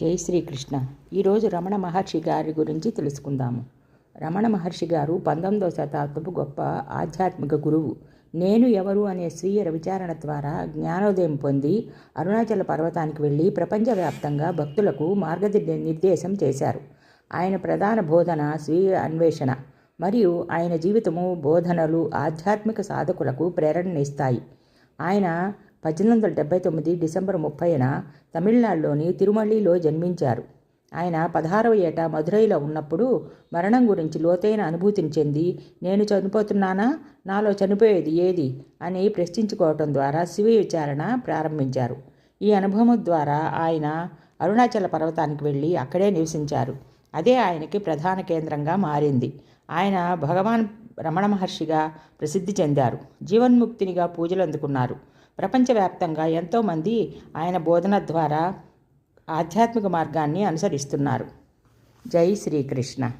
జై శ్రీకృష్ణ. ఈరోజు రమణ మహర్షి గారి గురించి తెలుసుకుందాము. రమణ మహర్షి గారు పంతొమ్మిదవ శతాబ్దపు గొప్ప ఆధ్యాత్మిక గురువు. నేను ఎవరు అనే స్వీయ విచారణ ద్వారా జ్ఞానోదయం పొంది అరుణాచల పర్వతానికి వెళ్ళి ప్రపంచవ్యాప్తంగా భక్తులకు మార్గది నిర్దేశం చేశారు. ఆయన ప్రధాన బోధన స్వీయ అన్వేషణ మరియు ఆయన జీవితము బోధనలు ఆధ్యాత్మిక సాధకులకు ప్రేరణనిస్తాయి. ఆయన పద్దెనిమిది వందల డెబ్బై తొమ్మిది డిసెంబర్ ముప్పైన తమిళనాడులోని తిరుమల్లిలో జన్మించారు. ఆయన పదహారవ ఏట మధురైలో ఉన్నప్పుడు మరణం గురించి లోతైన అనుభూతిని చెంది నేను చనిపోతున్నానా? నాలో చనిపోయేది ఏది? అని ప్రశ్నించుకోవటం ద్వారా శివ విచారణ ప్రారంభించారు. ఈ అనుభవం ద్వారా ఆయన అరుణాచల పర్వతానికి వెళ్ళి అక్కడే నివసించారు. అదే ఆయనకి ప్రధాన కేంద్రంగా మారింది. ఆయన భగవాన్ రమణ మహర్షిగా ప్రసిద్ధి చెందారు. జీవన్ముక్తినిగా పూజలు అందుకున్నారు. ప్రపంచవ్యాప్తంగా ఎంతోమంది ఆయన బోధన ద్వారా ఆధ్యాత్మిక మార్గాన్ని అనుసరిస్తున్నారు. జై శ్రీకృష్ణ.